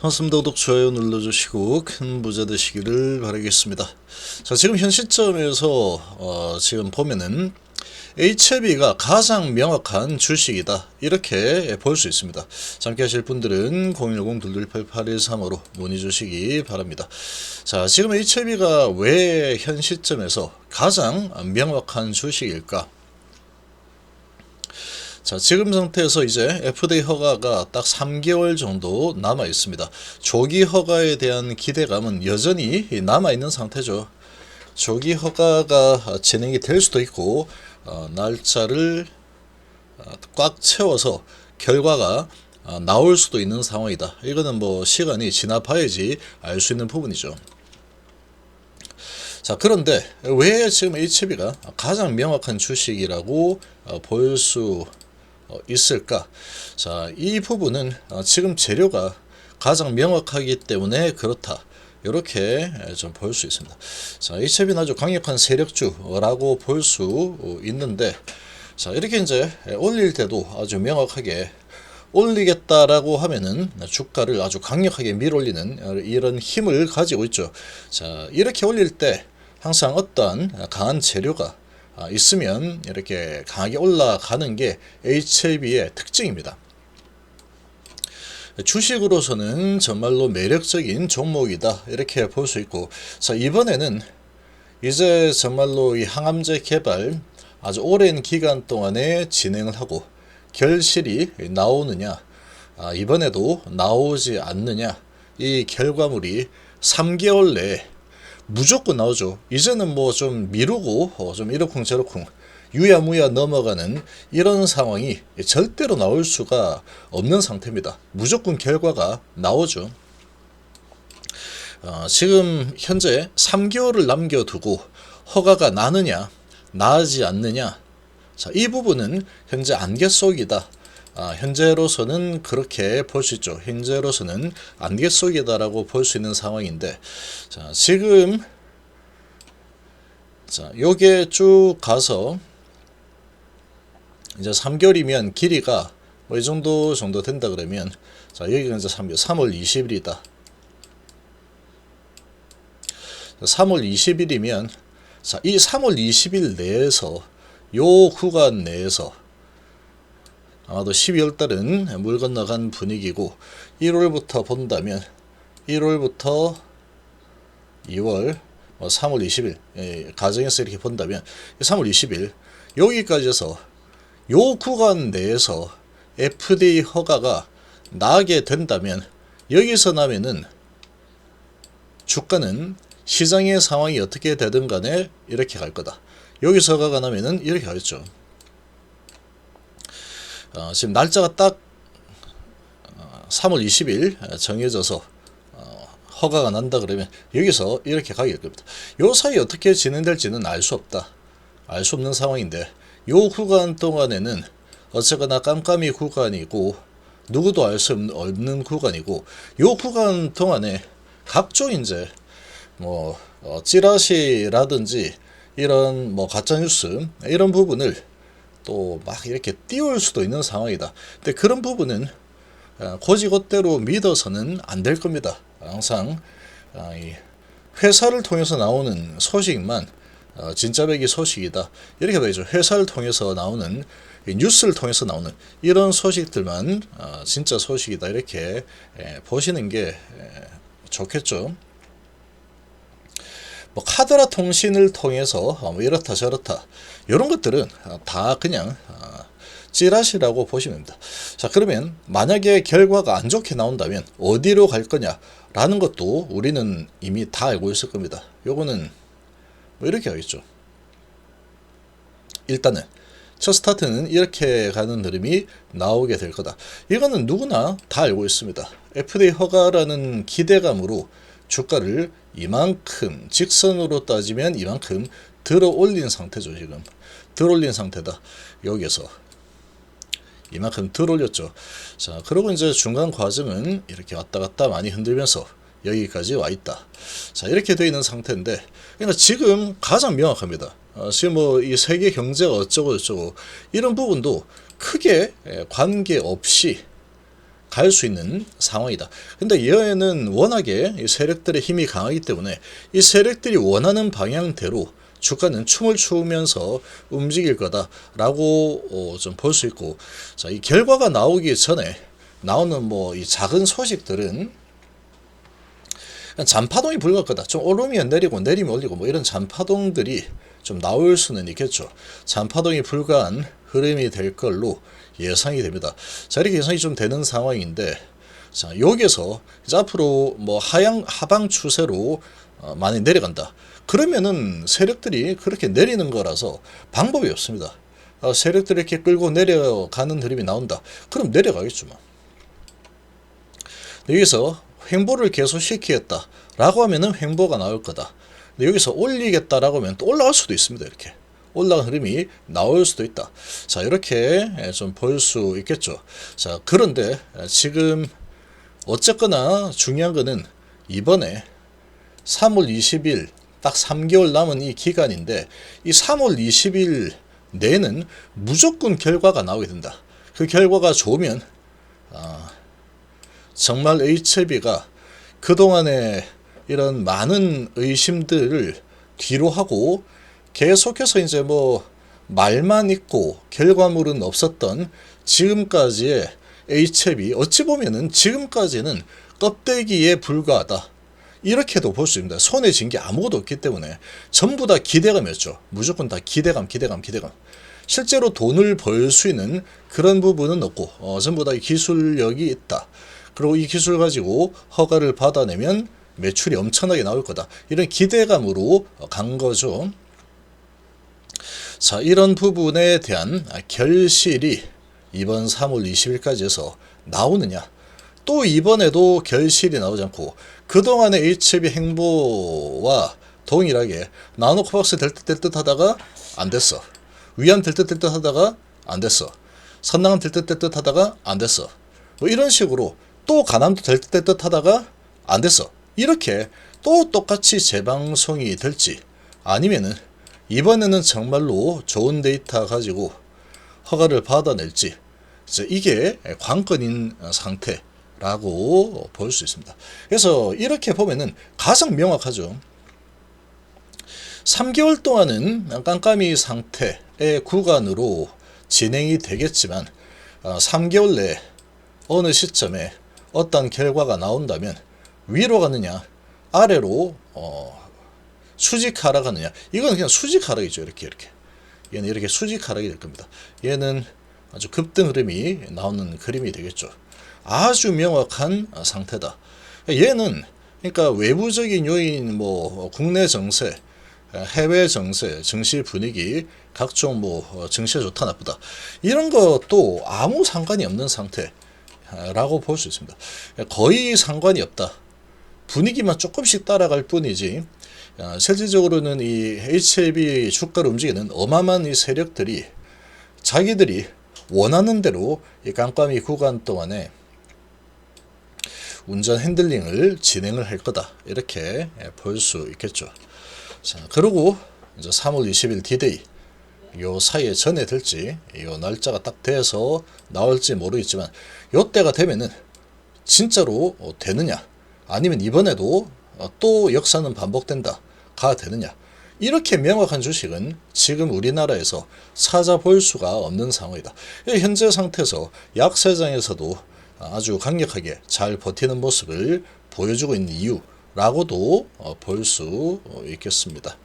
반갑습니다. 구독, 좋아요 눌러주시고 큰 부자 되시기를 바라겠습니다. 자, 지금 현 시점에서 어, 지금 보면은 HLB가 가장 명확한 주식이다. 이렇게 볼 수 있습니다. 함께 하실 분들은 010-2288-135로 문의 주시기 바랍니다. 자, 지금 HLB가 왜 현 시점에서 가장 명확한 주식일까? 자, 지금 상태에서 이제 FDA 허가가 딱 3개월 정도 남아 있습니다. 조기 허가에 대한 기대감은 여전히 남아 있는 상태죠. 조기 허가가 진행이 될 수도 있고 어, 날짜를 어, 꽉 채워서 결과가 어, 나올 수도 있는 상황이다. 이거는 뭐 시간이 지나봐야지 알 수 있는 부분이죠. 자 그런데 왜 지금 HB가 가장 명확한 주식이라고 어, 볼수 어, 있을까? 자, 이 부분은 어, 지금 재료가 가장 명확하기 때문에 그렇다. 이렇게 좀 볼 수 있습니다. 자, HB는 아주 강력한 세력주라고 볼 수 있는데, 자, 이렇게 이제 올릴 때도 아주 명확하게 올리겠다라고 하면은 주가를 아주 강력하게 밀어올리는 이런 힘을 가지고 있죠. 자, 이렇게 올릴 때 항상 어떠한 강한 재료가 아, 있으면 이렇게 강하게 올라가는 게 HLB의 특징입니다. 주식으로서는 정말로 매력적인 종목이다 이렇게 볼 수 있고 자 이번에는 이제 정말로 이 항암제 개발 아주 오랜 기간 동안에 진행을 하고 결실이 나오느냐 아, 이번에도 나오지 않느냐 이 결과물이 3개월 내에 무조건 나오죠. 이제는 뭐 좀 미루고 어, 좀 이러쿵 저러쿵 유야무야 넘어가는 이런 상황이 절대로 나올 수가 없는 상태입니다. 무조건 결과가 나오죠. 어, 지금 현재 3개월을 남겨두고 허가가 나느냐 나지 않느냐 자, 이 부분은 현재 안개 속이다. 아, 현재로서는 그렇게 볼 수 있죠. 현재로서는 안개 속이다라고 볼 수 있는 상황인데, 자, 지금, 자, 요게 쭉 가서, 이제 3개월이면 길이가 뭐 이 정도 정도 된다 그러면, 자, 여기가 이제 3, 3월 20일이다. 3월 20일이면, 자, 이 3월 20일 내에서, 요 구간 내에서, 아마도 12월 달은 물 건너간 분위기고 1월부터 본다면 1월부터 2월 3월 20일 예, 가정에서 이렇게 본다면 3월 20일 여기까지 해서 요 구간 내에서 FDA 허가가 나게 된다면 여기서 나면은 주가는 시장의 상황이 어떻게 되든 간에 이렇게 갈 거다. 여기서 허가가 나면은 이렇게 가겠죠. 어, 지금 날짜가 딱 3월 어, 20일 정해져서 어, 허가가 난다 그러면 여기서 이렇게 가게 될 겁니다. 요 사이 어떻게 진행될지는 알 수 없다. 알 수 없는 상황인데 요 구간 동안에는 어쨌거나 깜깜이 구간이고 누구도 알 수 없는 구간이고 요 구간 동안에 각종 이제 뭐 어, 찌라시라든지 이런 뭐 가짜 뉴스 이런 부분을 또 막 이렇게 띄울 수도 있는 상황이다. 근데 그런 부분은 어, 고지것대로 믿어서는 안 될 겁니다. 항상 어, 회사를 통해서 나오는 소식만 어, 진짜 백이 소식이다. 이렇게 봐야죠. 회사를 통해서 나오는 뉴스를 통해서 나오는 이런 소식들만 진짜 소식이다. 이렇게 보시는 게 좋겠죠. 뭐 카드라 통신을 통해서 뭐 이렇다 저렇다 이런 것들은 다 그냥 아, 찌라시라고 보시면 됩니다. 자 그러면 만약에 결과가 안 좋게 나온다면 어디로 갈 거냐 라는 것도 우리는 이미 다 알고 있을 겁니다. 요거는 뭐 이렇게 하겠죠. 일단은 첫 스타트는 이렇게 가는 흐름이 나오게 될 거다. 이거는 누구나 다 알고 있습니다. FDA 허가라는 기대감으로 주가를 이만큼 직선으로 따지면 이만큼 들어 올린 상태죠 지금. 들어 올린 상태다. 여기서. 이만큼 들어 올렸죠. 자 그리고 이제 중간 과정은 이렇게 왔다 갔다 많이 흔들면서 여기까지 와 있다. 자 이렇게 되어 있는 상태인데 그러니까 지금 가장 명확합니다. 어, 지금 뭐 이 세계 경제가 어쩌고 저쩌고 이런 부분도 크게 관계없이 갈 수 있는 상황이다. 근데 얘는 워낙에 이 세력들의 힘이 강하기 때문에 이 세력들이 원하는 방향대로 주가는 춤을 추면서 움직일 거다라고 어, 좀볼 수 있고 자, 이 결과가 나오기 전에 나오는 뭐 이 작은 소식들은 잔파동이 불과할 거다. 좀 오르면 내리고 내리면 올리고 뭐 이런 잔파동들이 좀 나올 수는 있겠죠. 잔파동이 불과한 흐름이 될 걸로 예상이 됩니다. 자 이렇게 예상이 좀 되는 상황인데 자 여기서 이제 앞으로 뭐 하향 하방 추세로 어, 많이 내려간다. 그러면은 세력들이 그렇게 내리는 거라서 방법이 없습니다. 어, 세력들이 이렇게 끌고 내려가는 흐름이 나온다. 그럼 내려가겠죠. 뭐. 여기서 횡보를 계속 시키겠다 라고 하면은 횡보가 나올 거다. 여기서 올리겠다라고 하면 또 올라갈 수도 있습니다. 이렇게 올라간 흐름이 나올 수도 있다. 자 이렇게 좀 볼 수 있겠죠. 자 그런데 지금 어쨌거나 중요한 거는 이번에 3월 20일 딱 3개월 남은 이 기간인데 이 3월 20일 내는 무조건 결과가 나오게 된다. 그 결과가 좋으면 아, 정말 HLB가 그동안에 이런 많은 의심들을 뒤로 하고 계속해서 이제 뭐 말만 있고 결과물은 없었던 지금까지의 HLB 어찌 보면은 지금까지는 껍데기에 불과하다. 이렇게도 볼 수 있습니다. 손에 쥔 게 아무것도 없기 때문에 전부 다 기대감이었죠. 무조건 다 기대감, 기대감, 기대감. 실제로 돈을 벌 수 있는 그런 부분은 없고 어, 전부 다 기술력이 있다. 그리고 이 기술 가지고 허가를 받아내면 매출이 엄청나게 나올 거다. 이런 기대감으로 간 거죠. 자, 이런 부분에 대한 결실이 이번 3월 20일까지 해서 나오느냐. 또 이번에도 결실이 나오지 않고 그동안의 HB 행보와 동일하게 나노코박스 될 듯 될 듯 하다가 안 됐어. 위안 될 듯 될 듯 하다가 안 됐어. 선낭은 될듯 될 듯 하다가 안 됐어. 뭐 이런 식으로 또 가남도 될 듯 될 듯 하다가 안 됐어. 이렇게 또 똑같이 재방송이 될지 아니면은 이번에는 정말로 좋은 데이터 가지고 허가를 받아낼지 이게 관건인 상태라고 볼 수 있습니다. 그래서 이렇게 보면은 가장 명확하죠. 3개월 동안은 깜깜이 상태의 구간으로 진행이 되겠지만 3개월 내에 어느 시점에 어떤 결과가 나온다면 위로 가느냐 아래로 어, 수직 하락하느냐 이건 그냥 수직 하락이죠 이렇게 이렇게. 얘는 이렇게 수직 하락이 될 겁니다. 얘는 아주 급등 흐름이 나오는 그림이 되겠죠. 아주 명확한 상태다. 얘는 그러니까 외부적인 요인 뭐 국내 정세 해외 정세 증시 분위기 각종 뭐 증시가 좋다 나쁘다. 이런 것도 아무 상관이 없는 상태라고 볼 수 있습니다. 거의 상관이 없다. 분위기만 조금씩 따라갈 뿐이지 어, 실질적으로는 이 HLB 주가를 움직이는 어마어마한 이 세력들이 자기들이 원하는 대로 이 깜깜이 구간 동안에 운전 핸들링을 진행을 할 거다 이렇게 볼 수 있겠죠. 자 그리고 이제 3월 20일 디데이 요 사이에 전에 될지 요 날짜가 딱 돼서 나올지 모르겠지만 요 때가 되면은 진짜로 되느냐 아니면 이번에도 어, 또 역사는 반복된다. 가 되느냐. 이렇게 명확한 주식은 지금 우리나라에서 찾아볼 수가 없는 상황이다. 현재 상태에서 약세장에서도 아주 강력하게 잘 버티는 모습을 보여주고 있는 이유라고도 어, 볼수 있겠습니다.